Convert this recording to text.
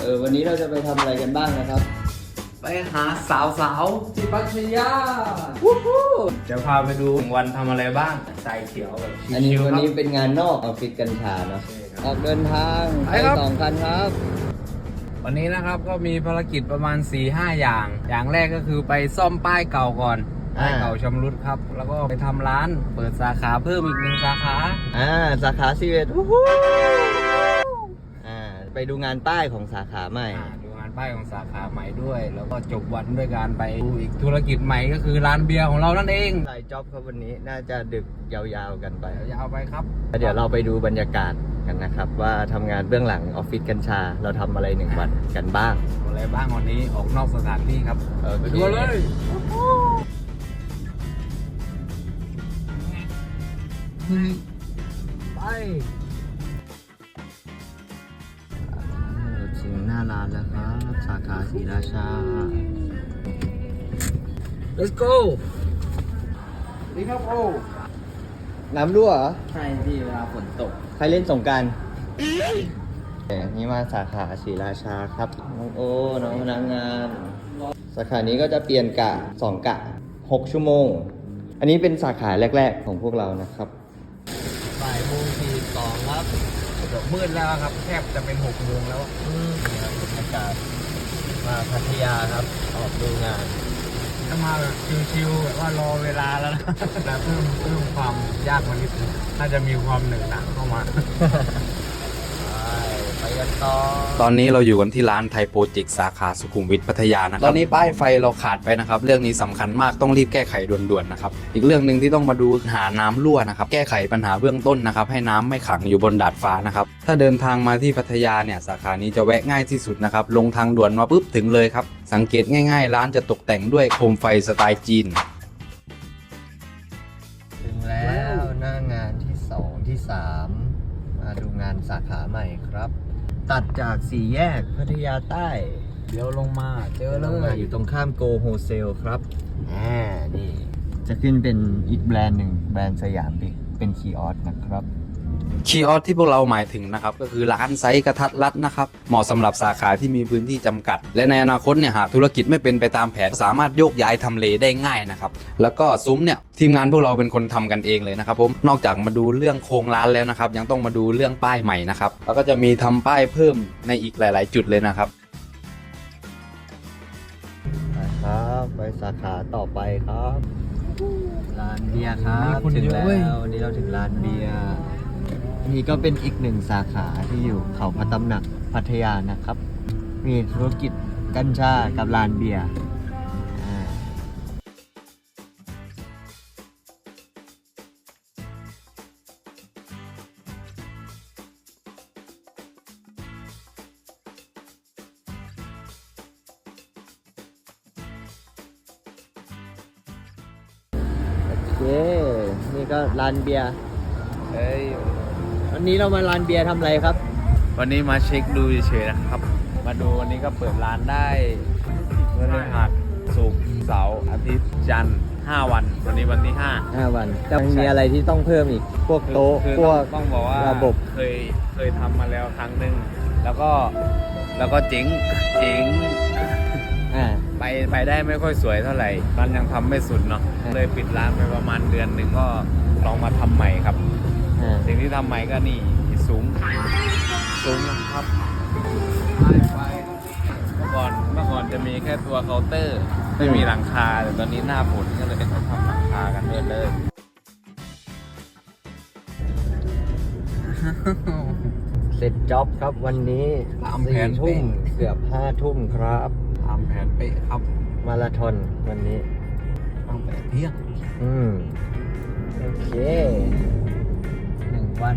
เออวันนี้เราจะไปทำอะไรกันบ้างนะครับ ไปหาสาวสาวๆที่พัทยาวู้ฮู้จะพาไปดูวันทำอะไรบ้างใจเขียวแบบชิวๆอันนี้วันนี้ครับเป็นงานนอกออฟฟิศกัญชาเนาะใช่ครับออกเดินทางไปครับ สองคันครับ วันนี้นะครับก็มีภารกิจประมาณ4 5อย่าง อย่างแรกก็คือไปซ่อมป้ายเก่าก่อนป้ายเก่าชำรุดครับ แล้วก็ไปทำร้านเปิดสาขาเพิ่มอีกหนึ่งสาขา อ่าสาขาสิเอ็ดอ่า ไปดูงานป้ายของสาขาใหม่ อ่าดูงานป้ายของสาขาใหม่ด้วย แล้วก็จบวันด้วยการไปดูอีกธุรกิจใหม่ก็คือร้านเบียร์ของเรานั่นเองหลายจ็อบครับวันนี้น่าจะดึกยาวๆกันไป เดี๋ยวยาวไปครับแล้วเดี๋ยวเราไปดูบรรยากาศกันนะครับ ว่าทำงานเบื้องหลังออฟฟิศกัญชา เราทำอะไรหนึ่งวันกันบ้างอะไรบ้างวันนี้ออกนอกสถานที่ครับโอเคไปดูเลยาร้านแล้วครับ สาขาศรีราชา let's go นี่ครับโอ้น้ำรั่วเหรอ ใช่พี่เวลาฝนตก ใครเล่นสงกรารนี่มาสาขาศรีราชาครับ น้องโอ้ น้องพนักงาน สาขานี้ก็จะเปลี่ยนกะสองกะหกชั่วโมง อันนี้เป็นสาขาแรก ๆ ของพวกเรานะครับ บ่ายโมงสี่สองครับ เกือบมืดแล้วครับ แทบจะเป็นหกโมงแล้วอืมนี่ครับบรรยากาศมาพัทยาครับ ออกดูงานถ้ามาแบบชิวๆแบบว่ารอเวลาแล้วนะแต่เพิ่มเพิ่มความยากมานิดนึงน่าจะมีความเหนื่อยหนักเข้ามา ไปกันต่อตอนนี้เราอยู่กันที่ร้านไทยโปรเจกต์สาขาสุขุมวิทพัทยานะครับ ตอนนี้ป้ายไฟเราขาดไปนะครับ เรื่องนี้สำคัญมากต้องรีบแก้ไขด่วนๆนะครับ อีกเรื่องหนึ่งที่ต้องมาดูหาน้ำรั่วนะครับ แก้ไขปัญหาเบื้องต้นนะครับ ให้น้ำไม่ขังอยู่บนดาดฟ้านะครับ ถ้าเดินทางมาที่พัทยาเนี่ยสาขานี้จะแวะง่ายที่สุดนะครับ ลงทางด่วนมาปุ๊บถึงเลยครับ สังเกตง่าย ๆ ร้านจะตกแต่งด้วยโคมไฟสไตล์จีน ถึงแล้วหน้างานที่สองที่สามมาดูงานสาขาใหม่ครับ ตัดจากสี่แยกพัทยาใต้เดี๋ยวลงมาเจอเลลงมายอยู่ตรงข้ามโกโฮเซลครับอ่านี่ จะขึ้นเป็นอีกแบรนด์หนึ่งแบรนด์สยามบิ๊กเป็นคีออสนะครับ คีย์ออสที่พวกเราหมายถึงนะครับก็คือร้านไซส์กระทัดรัดนะครับเหมาะสำหรับสาขาที่มีพื้นที่จำกัด และในอนาคตเนี่ยหากธุรกิจไม่เป็นไปตามแผนสามารถโยกย้ายทำเลได้ง่ายนะครับแล้วก็ซุ้มเนี่ยทีมงานพวกเราเป็นคนทำกันเองเลยนะครับผมนอกจากมาดูเรื่องโครงร้านแล้วนะครับยังต้องมาดูเรื่องป้ายใหม่นะครับแล้วก็จะมีทำป้ายเพิ่มในอีกหลาย ๆ จุดเลยนะครับนะครับไปสาขาต่อไปครับ ร้านเบียร์ครับมีคนถึงเยอะแล้วเว้ยวันนี้เราถึงร้านเบียร์ นี่ก็เป็นอีกหนึ่งสาขาที่อยู่เขาพระตำหนักพัทยานะครับ มีธุรกิจกัญชากับร้านเบียร์โอเคนี่ก็ร้านเบียร์เฮ้ย วันนี้เรามาร้านเบียร์ทำอะไรครับ วันนี้มาเช็คดูเฉยๆนะครับ มาดูวันนี้ก็เปิดร้านได้เมื่อฤหัสศุกร์เสาร์อาทิตย์จันทร์5วัน วันนี้วันที่5 5วันจะมีอะไรที่ต้องเพิ่มอีก พวกโต๊ะคือพวกต้องบอกว่าระบบเคยเคยทำมาแล้วครั้งหนึ่งแล้วก็แล้วก็เจ๋งเจ๋งอ่า ไปไปได้ไม่ค่อยสวยเท่าไหร่มันยังทำไม่สุดเนาะอ่าเลยปิดร้านไปประมาณเดือนหนึ่งก็ลองมาทำใหม่ครับอ่า สิ่งที่ทำใหม่ก็นี่สูงสูงนะครับไฟไฟเมื่อก่อนเมื่อก่อนจะมีแค่ตัวเคาน์เตอร์ ไม่มีหลังคาแต่ตอนนี้หน้าฝนก็เลยต้องทำหลังคากันเดินเลยเสร็จจ็อบครับวันนี้ตามแผสี่นทุ่มเป๊ะเกือบห้าทุ่มครับ ตามแผนเป๊ะครับมาราธอนวันนี้ ตั้งแต่เที่ยงอืม โอเคหนึ่ง วัน